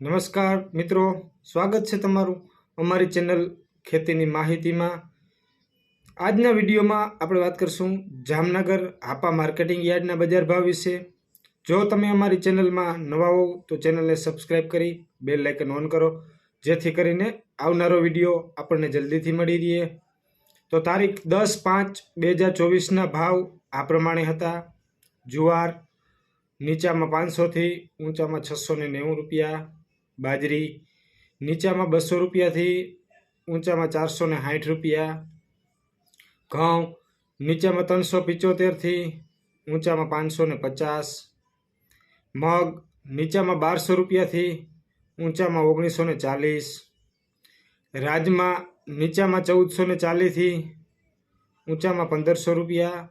નમસ્કાર મિત્રો, સ્વાગત છે તમારું અમારી ચેનલ ખેતીની માહિતીમાં. આજના વિડીયોમાં આપણે વાત કરશું જામનગર હાપા માર્કેટિંગ યાર્ડના બજાર ભાવ વિશે. જો તમે અમારી ચેનલમાં નવા હો તો ચેનલને સબસ્ક્રાઈબ કરી બેલ લાઇકન ઓન કરો, જેથી કરીને આવનારો વીડિયો આપણને જલ્દીથી મળી રહે. તો તારીખ દસ પાંચ બે હજાર ચોવીસના ભાવ આ પ્રમાણે હતા. જુવાર નીચામાં પાંચસોથી ઊંચામાં છસો ને નેવું રૂપિયા બાજરી નીચામાં બસો રૂપિયાથી ઊંચામાં ચારસો ને સાઠ રૂપિયા. ઘઉં નીચામાં ત્રણસો પિચોતેરથી ઊંચામાં પાંચસો ને પચાસ. મગ નીચામાં બારસો રૂપિયાથી ઊંચામાં ઓગણીસો ને ચાલીસ. રાજમાં નીચામાં ચૌદસો ને ચાલીસથી ઊંચામાં પંદરસો રૂપિયા.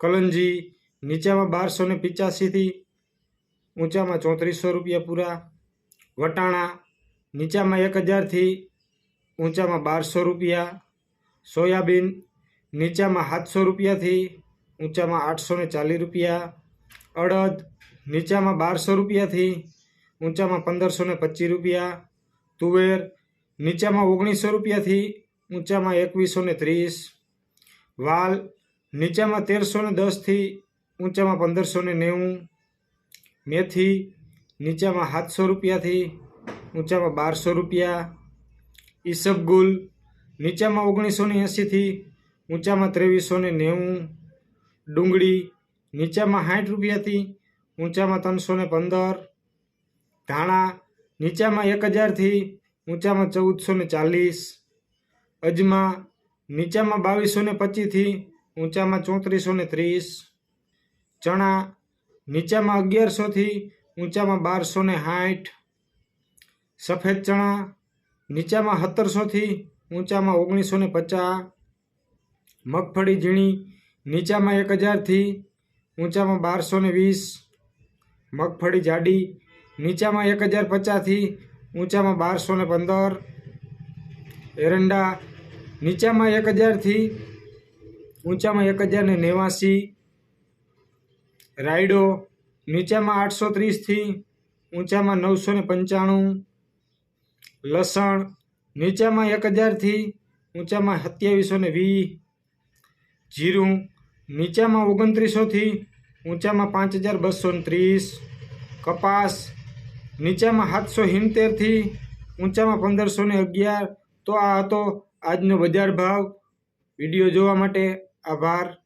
કલંજી નીચામાં બારસો ને પિચ્યાસીથી ઊંચામાં ચોત્રીસો રૂપિયા પૂરા. વટાણા નીચામાં એક હજારથી ઊંચામાં બારસો રૂપિયા, સોયાબીન નીચામાં સાતસો રૂપિયાથી ઊંચામાં આઠસો ને ચાલીસ રૂપિયા, અડદ નીચામાં બારસો રૂપિયાથી ઊંચામાં પંદરસો ને પચીસ રૂપિયા, તુવેર નીચામાં ઓગણીસો રૂપિયાથી ઊંચામાં એકવીસો ને ત્રીસ, વાલ નીચામાં તેરસો ને દસથી ઊંચામાં પંદરસો ને નેવું, મેથી નીચામાં સાતસો રૂપિયાથી ઊંચામાં બારસો રૂપિયા. ઈસબગુલ નીચામાં ઓગણીસો ને એંસીથી ઊંચામાં ત્રેવીસો ને નેવું. ડુંગળી, નીચામાં સાઠ રૂપિયાથી ઊંચામાં ત્રણસો ને પંદર. ધાણા, નીચામાં એક હજારથી ઊંચામાં ચૌદસો ને ચાલીસ. અજમા, નીચામાં બાવીસો ને પચીસથી ઊંચામાં ચોત્રીસો ને ત્રીસ. ચણા, નીચામાં અગિયારસોથી ઊંચામાં બારસો ને સાઠ સફેદ ચણા, નીચામાં સત્તરસોથી ઊંચામાં ઓગણીસો ને પચાસ, મગફળી ઝીણી, નીચામાં એક હજારથી ઊંચામાં બારસો ને વીસ, મગફળી જાડી, નીચામાં એક હજાર પચાસથી ઊંચામાં બારસો ને પંદર, એરંડા, નીચામાં એક હજારથી ઊંચામાં એક હજાર ને નેવાસી, રાયડો નીચામાં આઠસો ત્રીસથી ઊંચામાં નવસો ને પંચાણું. લસણ નીચામાં એક હજારથી ઊંચામાં સત્યાવીસો ને વીસ. જીરું નીચામાં ઓગણત્રીસોથી ઊંચામાં પાંચ હજાર બસો ને ત્રીસ. કપાસ નીચામાં સાતસો સિત્તેરથી ઊંચામાં પંદરસો ને અગિયાર. તો આ હતો આજનો બજાર ભાવ. વીડિયો જોવા માટે આભાર.